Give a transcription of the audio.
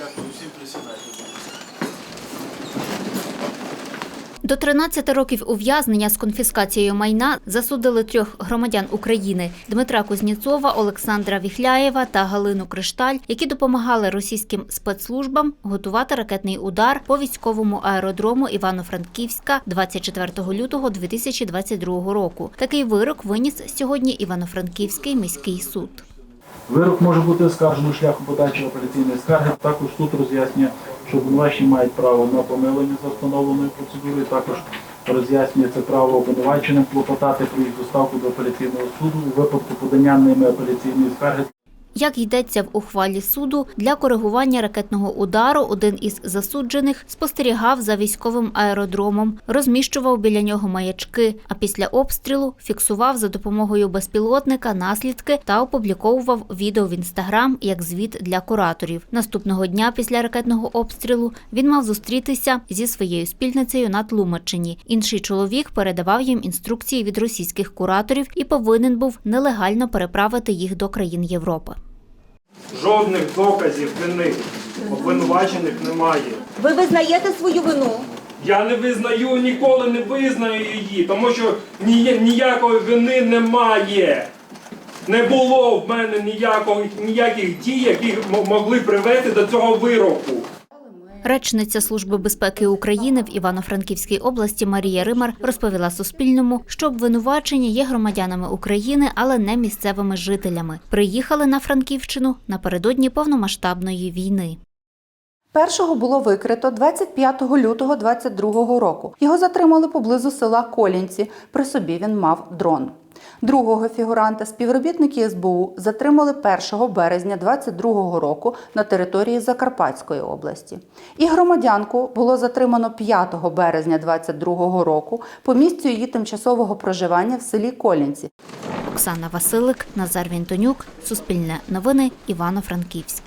Дякую всім, присідайте. До 13 років ув'язнення з конфіскацією майна засудили трьох громадян України Дмитра Кузнєцова, Олександра Віхляєва та Галину Кришталь, які допомагали російським спецслужбам готувати ракетний удар по військовому аеродрому Івано-Франківська 24 лютого 2022 року. Такий вирок виніс сьогодні Івано-Франківський міський суд. Вирок може бути оскаржений шляхом подачі апеляційної скарги. Також суд роз'яснює, що обвинувачені мають право на помилення за встановленою процедурою. Також роз'яснює це право обвинуваченим клопотати про їх доставку до апеляційного суду у випадку подання ними апеляційної скарги Як йдеться в ухвалі суду, для коригування ракетного удару один із засуджених спостерігав за військовим аеродромом, розміщував біля нього маячки, а після обстрілу фіксував за допомогою безпілотника наслідки та опубліковував відео в інстаграм як звіт для кураторів. Наступного дня після ракетного обстрілу він мав зустрітися зі своєю спільницею на Тлумаччині. Інший чоловік передавав їм інструкції від російських кураторів і повинен був нелегально переправити їх до країн Європи. Жодних доказів вини обвинувачених немає. Ви визнаєте свою вину? Я не визнаю, ніколи не визнаю її, тому що ні- ніякої вини немає. Не було в мене ніякого, ніяких дій, які могли привести до цього вироку. Речниця Служби безпеки України в Івано-Франківській області Марія Римар розповіла Суспільному, що обвинувачені є громадянами України, але не місцевими жителями. Приїхали на Франківщину напередодні повномасштабної війни. Першого було викрито 25 лютого 22 року. Його затримали поблизу села Колінці. При собі він мав дрон. Другого фігуранта співробітники СБУ затримали 1 березня 22 року на території Закарпатської області. І громадянку було затримано 5 березня 22 року по місцю її тимчасового проживання в селі Колінці. Оксана Василик, Назар Вінтонюк, Суспільне новини, Івано-Франківськ.